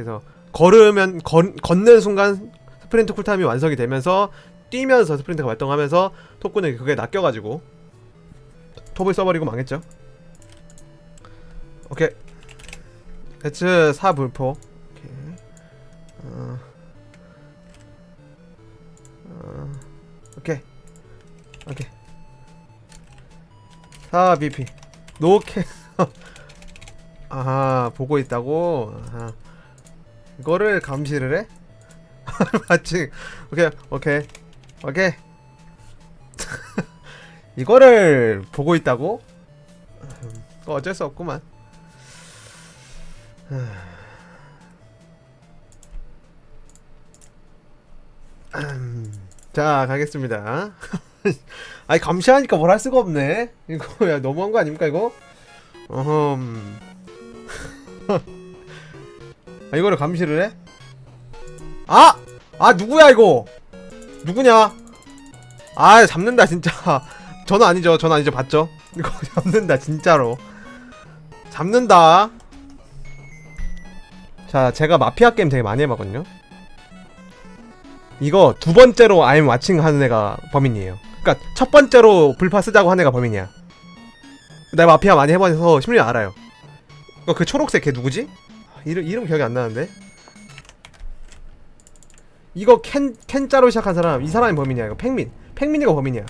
그래서 걸으면 건, 걷는 순간 스프린트 쿨타임이 완성이 되면서 뛰면서 스프린트가 발동하면서 톱군은 그게 낚여가지고 톱을 써버리고 망했죠. 오케이. 배츠 4 불포. 오케이. 어. 어. 오케이. 오케이. 4 BP. 노케. 아 보고 있다고. 아. 이거를 감시를 해? 마치 오케이 오케이 오케이. 이거를 보고 있다고? 어쩔 수 없구만. 음, 자 가겠습니다. 아니 감시하니까 뭘 할 수가 없네. 이거 야 너무한 거 아닙니까 이거? 어흠. 아 이거를 감시를 해? 아! 아 누구야 이거? 누구냐? 아 잡는다 진짜. 저는 아니죠. 저는 아니죠. 봤죠? 이거 잡는다 진짜로. 잡는다. 자 제가 마피아 게임 되게 많이 해봤거든요. 이거 두 번째로 I'm watching 하는 애가 범인이에요. 그러니까 첫 번째로 불파 쓰자고 한 애가 범인이야. 내가 마피아 많이 해봐서 심리 알아요. 이거 그 초록색 걔 누구지? 이름 이름 기억이 안 나는데. 이거 캔 캔자로 시작한 사람 이 사람이 범인이야. 이거 팽민. 팽민이가 범인이야.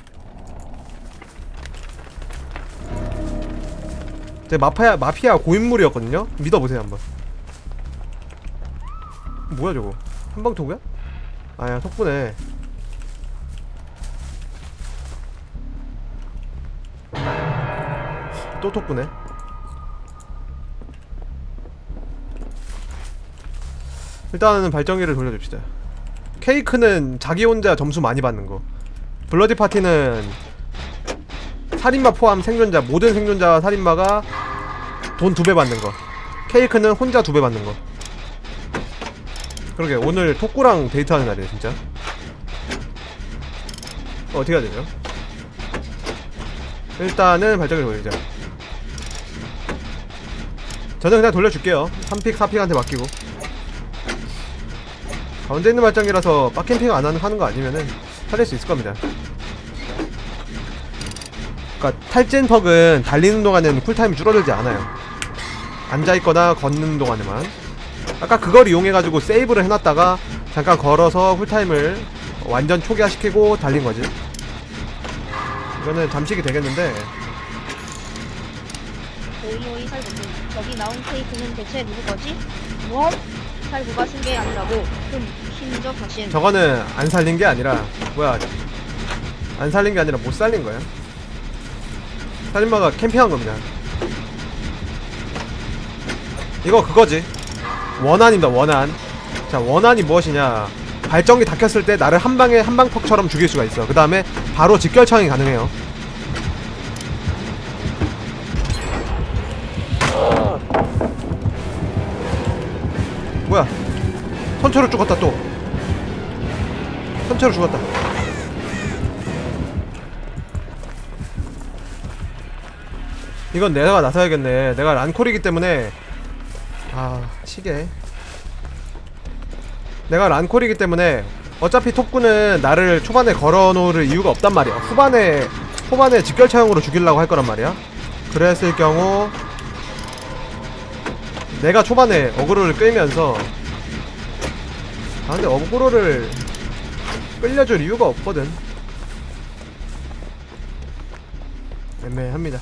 제 마피아 마피아 고인물이었거든요. 믿어보세요 한번. 뭐야 저거? 한방 토구야? 아야 속보네. 또 톡구네. 일단은 발전기를 돌려줍시다. 케이크는 자기 혼자 점수 많이 받는 거. 블러디 파티는 살인마 포함 생존자 모든 생존자 살인마가 돈 두 배 받는 거. 케이크는 혼자 두 배 받는 거. 그러게 오늘 톡구랑 데이트하는 날이네 진짜. 어, 어떻게 해야 되죠? 일단은 발전기를 돌리자. 저는 그냥 돌려줄게요. 3픽, 4픽한테 맡기고. 가운데 있는 발전기라서 빡캠핑 안 하는, 거 아니면은 살릴 수 있을 겁니다. 그니까 탈진 퍽은 달리는 동안에는 쿨타임이 줄어들지 않아요. 앉아있거나 걷는 동안에만. 아까 그걸 이용해가지고 세이브를 해놨다가 잠깐 걸어서 쿨타임을 완전 초기화시키고 달린 거지. 이거는 잠식이 되겠는데 오이오이 살구님 저기 나온 케이크는 대체 누구 거지? 뭐? 살구가 쓴게 아니라고 흠 심적 자신 저거는 안 살린 게 아니라 뭐야. 안 살린 게 아니라 못 살린 거야. 살인마가 캠핑한 겁니다. 이거 그거지. 원한입니다 원한 자 원한이 무엇이냐. 발전기 다 켰을 때 나를 한 방에 한방퍽처럼 죽일 수가 있어. 그 다음에 바로 직결청이 가능해요 선체로 죽었다 또. 선체로 죽었다. 이건 내가 나서야겠네. 내가 란콜이기 때문에. 아 시계. 내가 란콜이기 때문에 어차피 톱구는 나를 초반에 걸어놓을 이유가 없단 말이야. 후반에 후반에 직결 차용으로 죽이려고 할 거란 말이야. 그랬을 경우 내가 초반에 어그로를 끌면서 아 근데 어그로를 끌려줄 이유가 없거든. 애매합니다.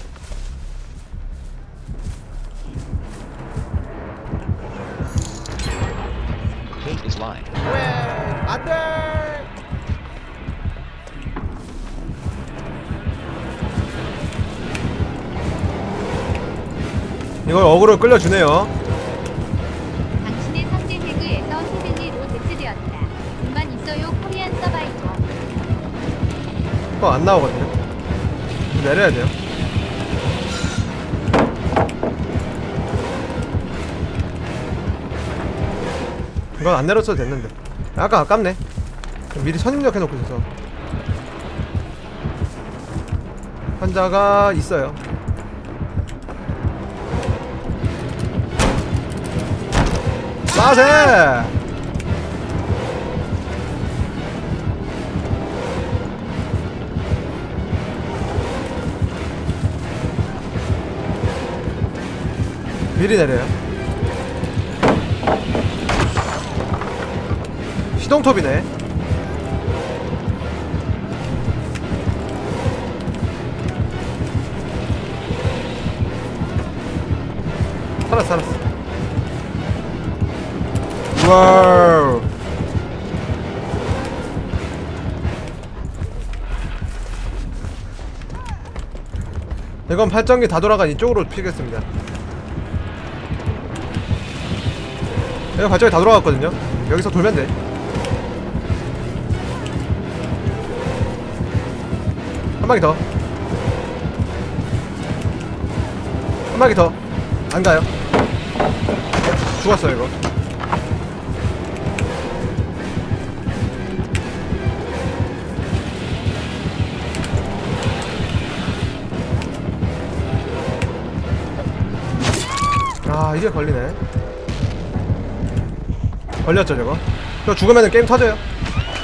안돼 이걸 어그로 끌려주네요 그거 안 나오거든요. 내려야 돼요. 이건 안 내렸어도 됐는데. 아까 아깝네. 미리 선입력 해놓고 있어서. 환자가 있어요. 빠세 미리 내려요. 시동톱이네. 살았어 살았어. 와우. 이건 발전기 다 돌아간 이쪽으로 피겠습니다 여기 발전기 다 돌아갔거든요 여기서 돌면 돼한 바퀴 더. 한 바퀴 더. 안 가요. 죽었어 이거. 아 이게 걸리네. 걸렸죠 저거. 저 죽으면은 게임 터져요.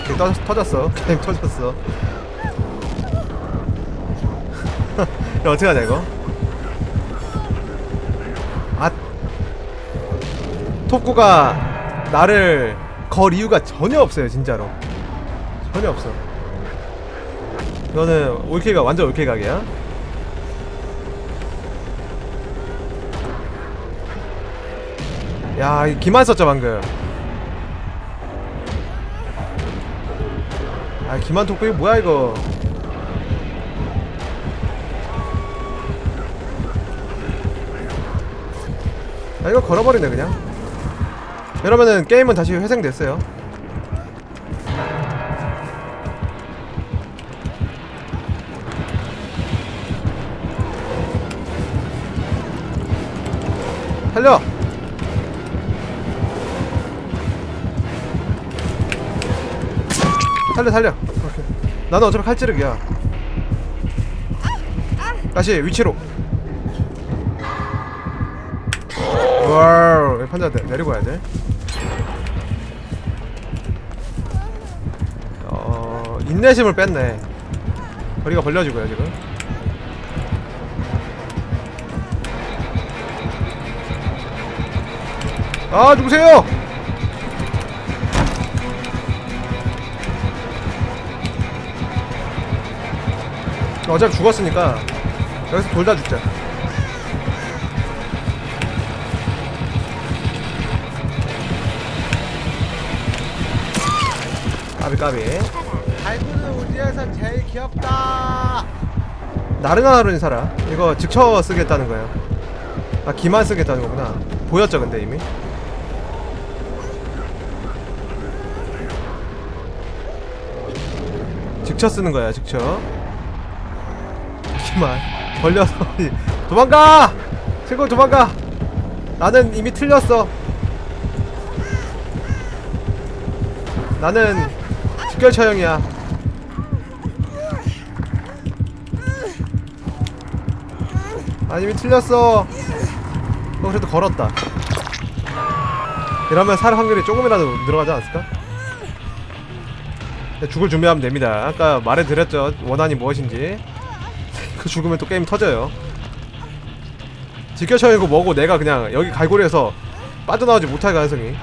게임 터, 터졌어. 게임 터졌어. 이거 어떻게 하냐 이거? 아 톱구가 나를 걸 이유가 전혀 없어요 진짜로 전혀 없어 이거는 올킬가 완전 올킬 각이야 야이 기만 썼죠 방금 아 기만 이거 뭐야 이거? 아 이거 걸어버리네 그냥. 이러면은 게임은 다시 회생됐어요. 살려 살려 살려 오케이. 나는 어차피 칼찌르기야 다시 위치로 와우 판자 내, 내리고 가야 돼. 어 인내심을 뺐네. 거리가 벌려지고요 지금. 아 누구세요? 어차피 죽었으니까 여기서 돌다 죽자. 까비 까비. 달구는 우리에서 제일 귀엽다. 나른나른 살아. 이거 직처 쓰겠다는 거예요. 아 기만 쓰겠다는 거구나. 보였죠 근데 이미? 직처 쓰는 거야 직처 기만 걸려서 도망가 친구 도망가 나는 이미 틀렸어 나는 직결 처형이야. 아 이미 틀렸어. 어 그래도 걸었다. 이러면 살 확률이 조금이라도 늘어가지 않았을까? 네, 죽을 준비하면 됩니다. 아까 말해드렸죠. 원한이 무엇인지. 그 죽으면 또 게임 터져요. 직결 처형이고 뭐고 내가 그냥 여기 갈고리에서 빠져나오지 못할 가능성이.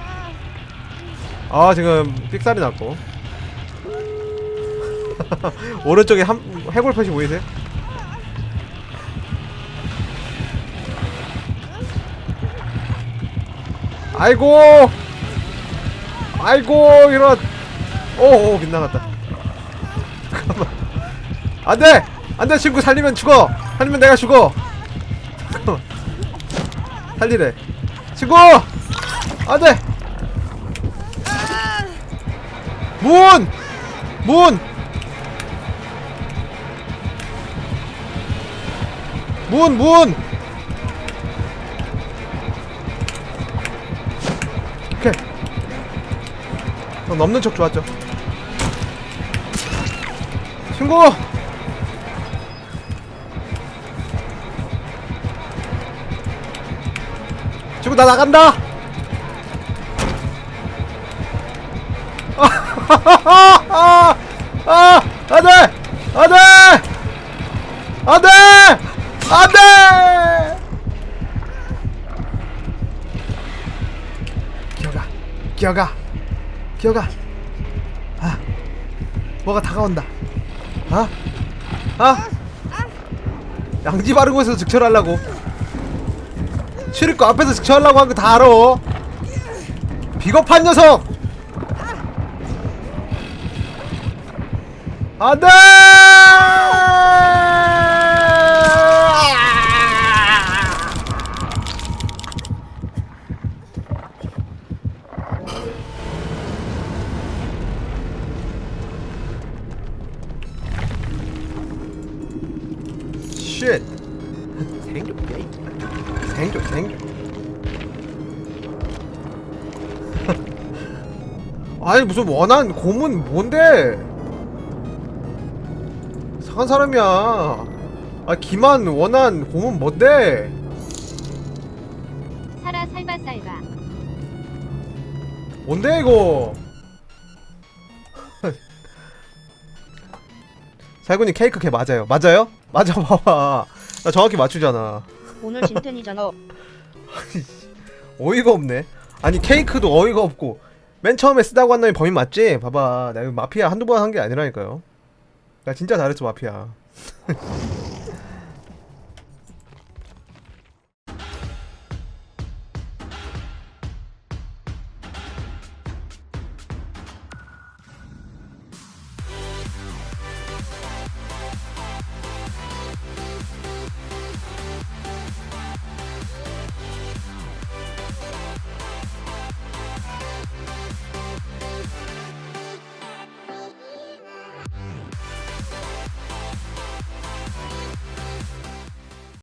아 지금 삑살이 났고 오른쪽에 한 해골 표시 보이세요? 아이고 아이고 이런 오오 빗나갔다 잠깐만 안돼 안돼 친구 살리면 죽어 살리면 내가 죽어 살리래 친구 안돼 문! 문! 문! 문! 오케이 어, 넘는 척 좋았죠 친구! 나간다 나간다! 아, 아, 아, 아 안돼! 안돼! 안돼! 안돼! 기어가 기어가 기어가. 아 뭐가 다가온다. 아아. 아. 양지 바르고 해서 즉철하려고. 출입구 앞에서 즉철하려고 한 거 다 알아. 비겁한 녀석! 안돼! 아니 무슨 원한 고문 뭔데? 상한 사람이야. 아 기만 원한 고문 뭔데? 살아 살바 살바. 뭔데 이거? 살군이 케이크 걔 맞아요. 맞아요? 맞아 봐봐. 나 정확히 맞추잖아. 오늘 진텐이잖아. 어이가 없네. 아니 케이크도 어이가 없고 맨 처음에 쓰다고 한 놈이 범인 맞지? 봐봐. 나 이거 마피아 한두 번 한 게 아니라니까요. 나 진짜 잘했어 마피아